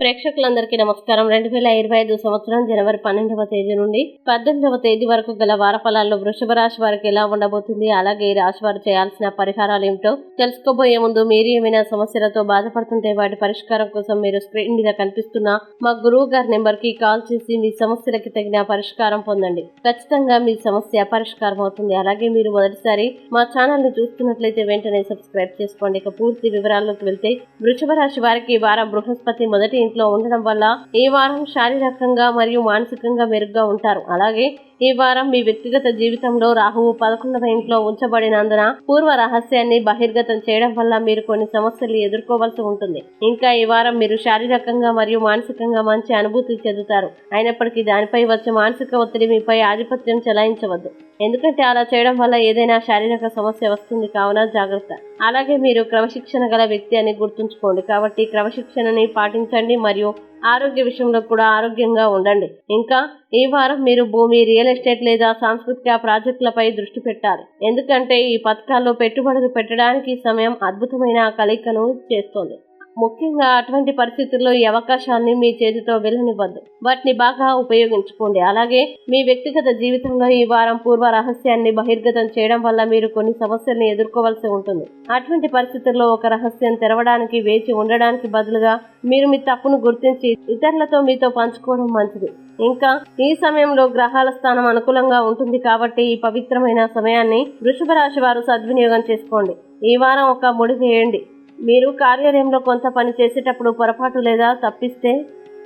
ప్రేక్షకులందరికీ నమస్కారం. రెండు వేల ఇరవై ఐదు సంవత్సరం జనవరి పన్నెండవ తేదీ నుండి పద్దెనిమిదవ తేదీ వరకు గల వార ఫలాల్లో వృషభ రాశి వారికి ఎలా ఉండబోతుంది అలాగే ఈ రాశి వారు చేయాల్సిన పరిహారాలు ఏమిటో తెలుసుకోబోయే ముందు మీరు ఏమైనా సమస్యలతో బాధపడుతుంటే వాటి పరిష్కారం కోసం మీరు స్క్రీన్ మీద కనిపిస్తున్న మా గురువు గారి నెంబర్కి కాల్ చేసి మీ సమస్యలకి తగిన పరిష్కారం పొందండి. ఖచ్చితంగా మీ సమస్య పరిష్కారం అవుతుంది. అలాగే మీరు మొదటిసారి మా ఛానల్ని చూస్తున్నట్లయితే వెంటనే సబ్స్క్రైబ్ చేసుకోండి. ఇక పూర్తి వివరాల్లోకి వెళ్తే వృషభ రాశి వారికి వారం బృహస్పతి మొదటి ఇంట్లో ఉండడం వల్ల ఈ వారం శారీరకంగా మరియు మానసికంగా మెరుగ్గా ఉంటారు. అలాగే ఈ వారం మీ వ్యక్తిగత జీవితంలో రాహువు పదకొండవ ఇంట్లో ఉంచబడినందున పూర్వ రహస్యాన్ని బహిర్గతం చేయడం వల్ల మీరు కొన్ని సమస్యలు ఎదుర్కోవాల్సి ఉంటుంది. ఇంకా ఈ వారం మీరు శారీరకంగా మరియు మానసికంగా మంచి అనుభూతి చెందుతారు. అయినప్పటికీ దానిపై వచ్చే మానసిక ఒత్తిడి మీపై ఆధిపత్యం చెలాయించవద్దు. ఎందుకంటే అలా చేయడం వల్ల ఏదైనా శారీరక సమస్య వస్తుంది కావున జాగ్రత్త. అలాగే మీరు క్రమశిక్షణ గల వ్యక్తి అని గుర్తుంచుకోండి. కాబట్టి క్రమశిక్షణని పాటించండి మరియు ఆరోగ్య విషయంలో కూడా ఆరోగ్యంగా ఉండండి. ఇంకా ఈ వారం మీరు భూమి రియల్ ఎస్టేట్ లేదా సాంస్కృతిక ప్రాజెక్టులపై దృష్టి పెట్టాలి. ఎందుకంటే ఈ పథకాల్లో పెట్టుబడులు పెట్టడానికి సమయం అద్భుతమైన కలయికను చేస్తోంది. ముఖ్యంగా అటువంటి పరిస్థితుల్లో ఈ అవకాశాన్ని మీ చేతితో వెళ్ళనివ్వద్దు. వాటిని బాగా ఉపయోగించుకోండి. అలాగే మీ వ్యక్తిగత జీవితంలో ఈ వారం పూర్వ రహస్యాన్ని బహిర్గతం చేయడం వల్ల మీరు కొన్ని సమస్యల్ని ఎదుర్కోవాల్సి ఉంటుంది. అటువంటి పరిస్థితుల్లో ఒక రహస్యం తెరవడానికి వేచి ఉండడానికి బదులుగా మీరు మీ తప్పును గుర్తించి ఇతరులతో మీతో పంచుకోవడం మంచిది. ఇంకా ఈ సమయంలో గ్రహాల స్థానం అనుకూలంగా ఉంటుంది కాబట్టి ఈ పవిత్రమైన సమయాన్ని వృషభ రాశి వారు సద్వినియోగం చేసుకోండి. ఈ వారం ఒక ముడి చేయండి మీరు కార్యాలయంలో కొంత పని చేసేటప్పుడు పొరపాటు లేదా తప్పిస్తే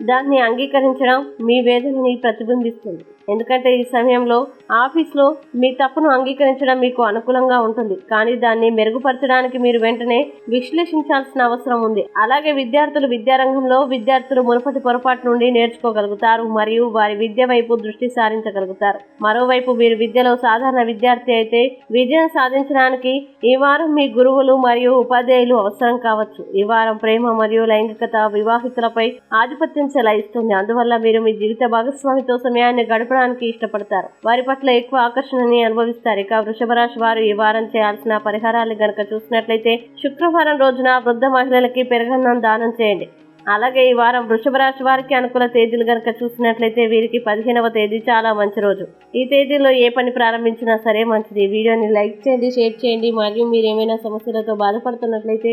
దాన్ని అంగీకరించడం మీ వేదనని ప్రతిబింబిస్తుంది. ఎందుకంటే ఈ సమయంలో ఆఫీస్లో మీ తప్పును అంగీకరించడం మీకు అనుకూలంగా ఉంటుంది. కానీ దాన్ని మెరుగుపరచడానికి మీరు వెంటనే విశ్లేషించాల్సిన అవసరం ఉంది. అలాగే విద్యార్థులు విద్యారంగంలో విద్యార్థులు మునుపటి పొరపాటు నుండి నేర్చుకోగలుగుతారు మరియు వారి విద్య వైపు దృష్టి సారించగలుగుతారు. మరోవైపు మీరు విద్యలో సాధారణ విద్యార్థి అయితే విజయం సాధించడానికి ఈ వారం మీ గురువులు మరియు ఉపాధ్యాయులు అవసరం కావచ్చు. ఈ వారం ప్రేమ మరియు లైంగికత వివాహితులపై ఆధిపత్యం చెలాయిస్తుంది. అందువల్ల మీరు మీ జీవిత భాగస్వామితో సమయాన్ని గడప గడపడానికి ఇష్టపడతారు. వారి పట్ల ఎక్కువ ఆకర్షణని అనుభవిస్తారు. ఇక వృషభ రాశి వారు ఈ వారం చేయాల్సిన పరిహారాలు గనక చూసినట్లయితే శుక్రవారం రోజున వృద్ధ మహిళలకి పెరగన్నం దానం చేయండి. అలాగే ఈ వారం వృషభ రాశి వారికి అనుకూల తేదీలు గనక చూసినట్లయితే వీరికి పదిహేనవ తేదీ చాలా మంచి రోజు. ఈ తేదీలో ఏ పని ప్రారంభించినా సరే మంచిది. వీడియోని లైక్ చేయండి షేర్ చేయండి. మరియు మీరు ఏమైనా సమస్యలతో బాధపడుతున్నట్లయితే